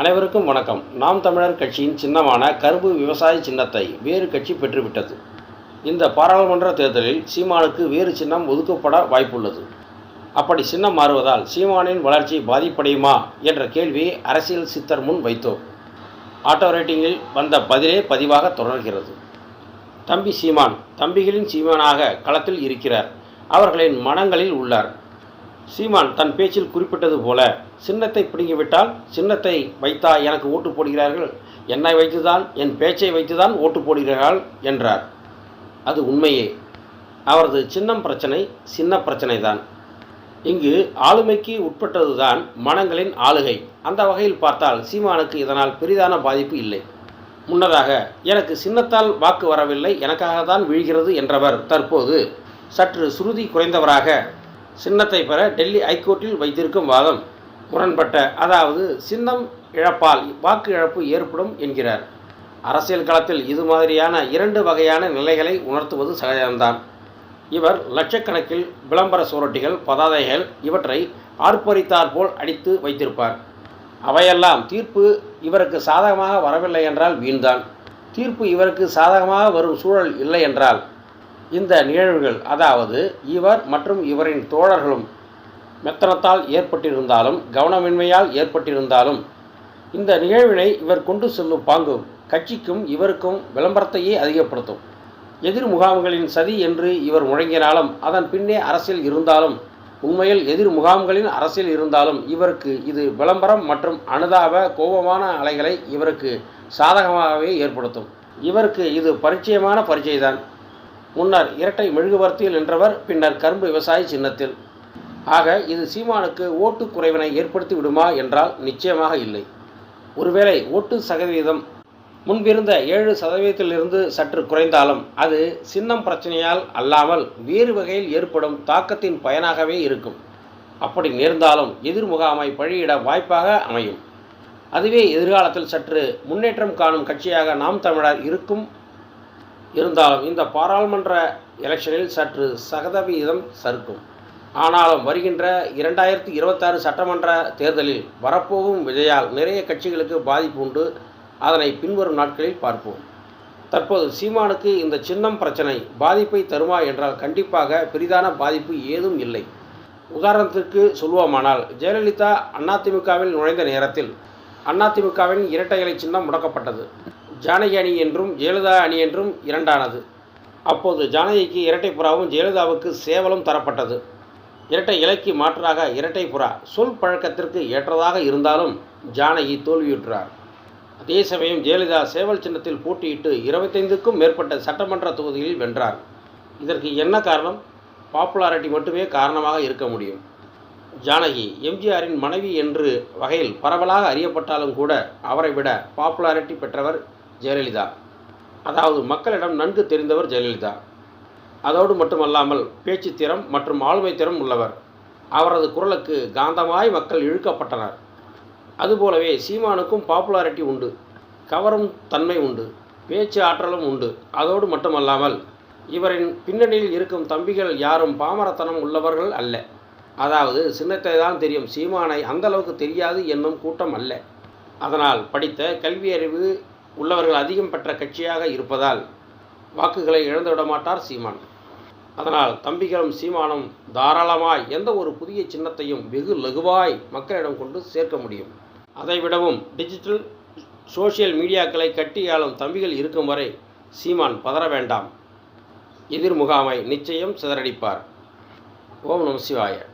அனைவருக்கும் வணக்கம். நாம் தமிழர் கட்சியின் சின்னமான கரும்பு விவசாய சின்னத்தை வேறு கட்சி பெற்றுவிட்டது. இந்த பாராளுமன்ற தேர்தலில் சீமானுக்கு வேறு சின்னம் ஒதுக்கப்பட வாய்ப்புள்ளது. அப்படி சின்னம் மாறுவதால் சீமானின் வளர்ச்சி பாதிப்படையுமா என்ற கேள்வியை அரசியல் சித்தர் முன் வைத்தோம். ஆட்டோ ரேட்டிங்கில் வந்த பதிலே பதிவாக தொடர்கிறது. தம்பி சீமான் தம்பிகளின் சீமானாக களத்தில் இருக்கிறார். அவர்களின் மனங்களில் உள்ளார். சீமான் தன் பேச்சில் குறிப்பிட்டது போல சின்னத்தை பிடுங்கிவிட்டால் சின்னத்தை வைத்தா எனக்கு ஓட்டு போடுகிறார்கள். என்னை வைத்துதான் என் பேச்சை வைத்துதான் ஓட்டு போடுகிறார்கள் என்றார். அது உண்மையே. அவரது சின்னம் பிரச்சனை சின்ன பிரச்சனை தான் இங்கு ஆளுமைக்கு உட்பட்டதுதான் மனங்களின் ஆளுகை. அந்த வகையில் பார்த்தால் சீமானுக்கு இதனால் பெரிதான பாதிப்பு இல்லை. முன்னதாக எனக்கு சின்னத்தால் வாக்கு வரவில்லை எனக்காக தான் விழுகிறது என்றவர் தற்போது சற்று சுருதி குறைந்தவராக சின்னத்தை பெற டெல்லி ஐகோர்ட்டில் வைத்திருக்கும் வாதம் முரண்பட்ட அதாவது சின்னம் இழப்பால் வாக்கு இழப்பு ஏற்படும் என்கிறார். அரசியல் களத்தில் இது மாதிரியான இரண்டு வகையான நிலைகளை உணர்த்துவது சகஜம்தான். இவர் லட்சக்கணக்கில் விளம்பர சுவரொட்டிகள் பதாதைகள் இவற்றை ஆர்ப்பரித்தார் போல் அடித்து வைத்திருப்பார். அவையெல்லாம் தீர்ப்பு இவருக்கு சாதகமாக வரவில்லை என்றால் வீண்தான். தீர்ப்பு இவருக்கு சாதகமாக வரும் சூழல் இல்லை என்றால் இந்த நிகழ்வுகள் அதாவது இவர் மற்றும் இவரின் தோழர்களும் மெத்தனத்தால் ஏற்பட்டிருந்தாலும் கவனமின்மையால் ஏற்பட்டிருந்தாலும் இந்த நிகழ்வினை இவர் கொண்டு செல்லும் பாங்கு கட்சிக்கும் இவருக்கும் விளம்பரத்தையே அதிகப்படுத்தும். எதிர் முகாம்களின் சதி என்று இவர் முழங்கினாலும் அதன் பின்னே அரசியல் இருந்தாலும் உண்மையில் எதிர் முகாம்களின் அரசியல் இருந்தாலும் இவருக்கு இது விளம்பரம் மற்றும் அனுதாப கோபமான அலைகளை இவருக்கு சாதகமாகவே ஏற்படுத்தும். இவருக்கு இது பரிச்சயமான பரிச்சயதான் முன்னர் இரட்டை மெழுகுவர்த்தியில் நின்றவர் பின்னர் கரும்பு விவசாய சின்னத்தில். ஆக இது சீமானுக்கு ஓட்டு குறைவினை ஏற்படுத்தி விடுமா என்றால் நிச்சயமாக இல்லை. ஒருவேளை ஓட்டு சதவீதம் முன்பிருந்த ஏழு சதவீதத்திலிருந்து சற்று குறைந்தாலும் அது சின்னம் பிரச்சனையால் அல்லாமல் வேறு வகையில் ஏற்படும் தாக்கத்தின் பயனாகவே இருக்கும். அப்படி நேர்ந்தாலும் எதிர் முகாமை பழியிட வாய்ப்பாக அமையும். அதுவே எதிர்காலத்தில் சற்று முன்னேற்றம் காணும் கட்சியாக நாம் தமிழர் இருக்கும் இருந்தாலும் இந்த பாராளுமன்ற எலெக்ஷனில் சற்று சதவீதம் சறுக்கும். ஆனாலும் வருகின்ற இரண்டாயிரத்தி இருபத்தாறு சட்டமன்ற தேர்தலில் வரப்போகும் விஜயால் நிறைய கட்சிகளுக்கு பாதிப்பு உண்டு. அதனை பின்வரும் நாட்களில் பார்ப்போம். தற்போது சீமானுக்கு இந்த சின்னம் பிரச்சனை பாதிப்பை தருமா என்றால் கண்டிப்பாக பெரிதான பாதிப்பு ஏதும் இல்லை. உதாரணத்திற்கு சொல்வோமானால் ஜெயலலிதா அதிமுகவில் நுழைந்த நேரத்தில் அதிமுகவின் இரட்டை இலை சின்னம் முடக்கப்பட்டது. ஜானகி அணி என்றும் ஜெயலலிதா அணி என்றும் இரண்டானது. அப்போது ஜானகிக்கு இரட்டை புறாவும் ஜெயலலிதாவுக்கு சேவலும் தரப்பட்டது. இரட்டை இலைக்கு மாற்றாக இரட்டை புறா. சொல் பழக்கத்திற்கு ஏற்றதாக இருந்தாலும் ஜானகி தோல்வியுற்றார். அதே சமயம் ஜெயலலிதா சேவல் சின்னத்தில் போட்டியிட்டு இருபத்தைந்துக்கும் மேற்பட்ட சட்டமன்ற தொகுதிகளில் வென்றார். இதற்கு என்ன காரணம்? பாப்புலாரிட்டி மட்டுமே காரணமாக இருக்க முடியும். ஜானகி எம்ஜிஆரின் மனைவி என்று வகையில் பரவலாக அறியப்பட்டாலும் கூட அவரை விட பாப்புலாரிட்டி பெற்றவர் ஜெயலலிதா. அதாவது மக்களிடம் நன்கு தெரிந்தவர் ஜெயலலிதா. அதோடு மட்டுமல்லாமல் பேச்சு திறம் மற்றும் ஆளுமை திறம் உள்ளவர். அவரது குரலுக்கு காந்தமாய் மக்கள் இழுக்கப்பட்டனர். அதுபோலவே சீமானுக்கும் பாப்புலாரிட்டி உண்டு. கவரும் தன்மை உண்டு. பேச்சு ஆற்றலும் உண்டு. அதோடு மட்டுமல்லாமல் இவரின் பின்னணியில் இருக்கும் தம்பிகள் யாரும் பாமரத்தனம் உள்ளவர்கள் அல்ல. அதாவது சின்னத்தை தான் தெரியும். சீமானை அந்த அளவுக்கு தெரியாது என்னும் கூட்டம் அல்ல. அதனால் படித்த கல்வியறிவு உள்ளவர்கள் அதிகம் பெற்ற கட்சியாக இருப்பதால் வாக்குகளை இழந்துவிட மாட்டார் சீமான். அதனால் தம்பிகளும் சீமானும் தாராளமாய் எந்த ஒரு புதிய சின்னத்தையும் வெகு லகுவாய் மக்களிடம் கொண்டு சேர்க்க முடியும். அதைவிடவும் டிஜிட்டல் சோஷியல் மீடியாக்களை கட்டியாளும் தம்பிகள் இருக்கும் வரை சீமான் பதற வேண்டாம். எதிர் முகாமை நிச்சயம் சிதறடிப்பார். ஓம் நம சிவாய.